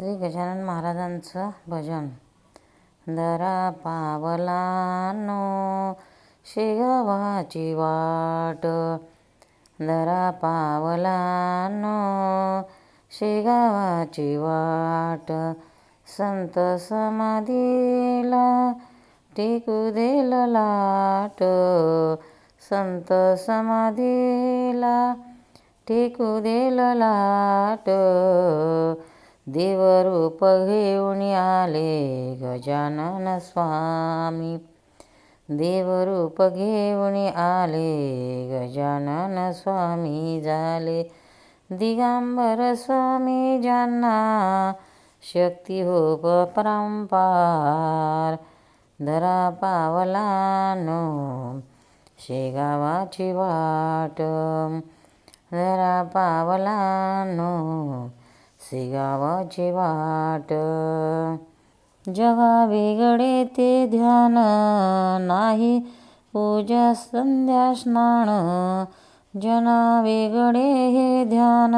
श्री गजानन महाराजांचं भजन. दरा पावलानो शेगावाची वाट. दरा पावलानो शेगावाची वाट. संत समाधीला टिकू देल लाट. संत समाधीला टिकू देल लाट. देवरूप घेऊन आले गजानन स्वामी. देवरूप घेऊन आले गजानन स्वामी झाले. दिगंबर स्वामी ज्यांना शक्ती होप परंपार धरा पावलानो शेगावाची वाट. धरा पावलानो शेगावाची वाट. जगा वेगळे ते ध्यान नाही. पूजा संध्या स्नान. जना वेगळे हे ध्यान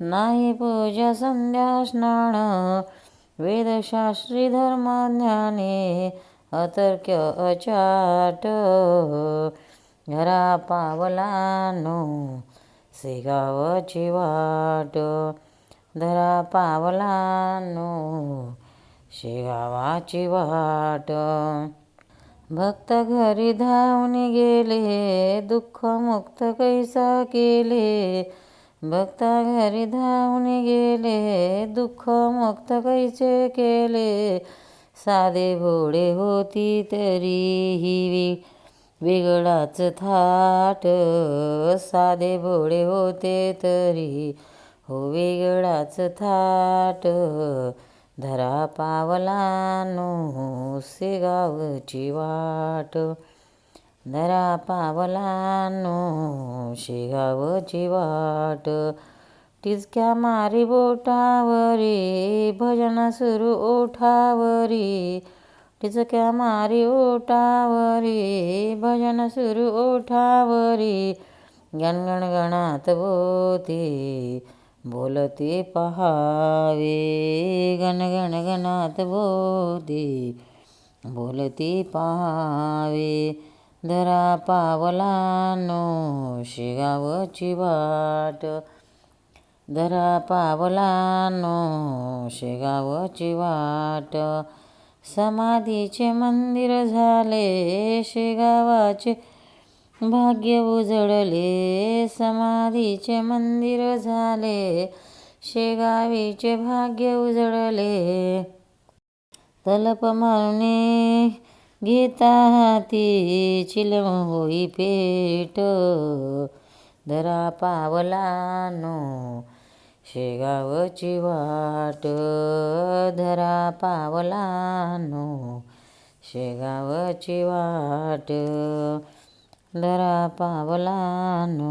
नाही. पूजा संध्या स्नान. वेदशास्त्री धर्मज्ञाने अतर्क्य अचाट. घरा पावलानो शेगावची वाट. धरा पावलानो शिवाची वाट. भक्त घरी धावून गेले दुःख मुक्त कैसा केले. भक्ता घरी धावून गेले दुःख मुक्त कैसे केले. साधे भोळे होती तरीही वि वेगळाच थाट. साधे भोळे होते तरी हो वेगळाच थाट. धरा पावलानो शेगावची वाट. धरा पावलानो शेगावची वाट. टिचक्या मारी बोटावरी भजन सुरू ओठावरी. टिचक्या मारी ओठावरी भजन सुरू ओठावरी. गणगणगणात गणात बोलते पहावे गणगण गणात बोते बोलते पहावे धरा पावलानो शेगावची वाट. धरा पावलानो शेगावची वाट. समाधीचे मंदिर झाले शेगावाचे भाग्य उजळले समाधीचे मंदिर झाले शेगावीचे भाग्य उजळले. तलप मारुने घेता हाती चिलम होई पेट. धरा पावलानो शेगावची वाट. धरा पावलानो शेगावची वाट. धरा पावलानो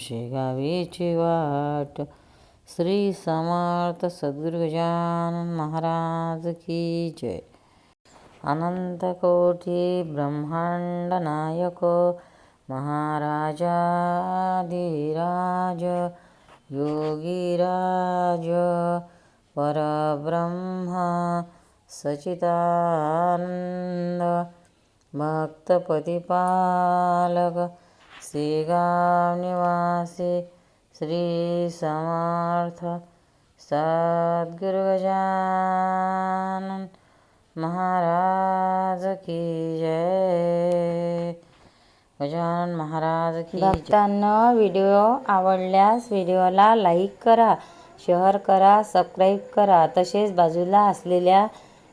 शेगावीची वाट. श्री समर्थ सद्गुरु गजानन महाराज की जय. अनंत कोटी ब्रह्मांड नायक महाराजाधिराज योगीराज परब्रह्म सचिदानंद भक्तपतिपालक शेगाव निवासी श्री समर्थ सद्गुरु गजानन महाराज की जय। गजानन महाराज की जय। भक्तांना व्हिडिओ आवडल्यास व्हिडिओला लाईक करा शेअर करा सबस्क्राईब करा. तसेच बाजूला असलेल्या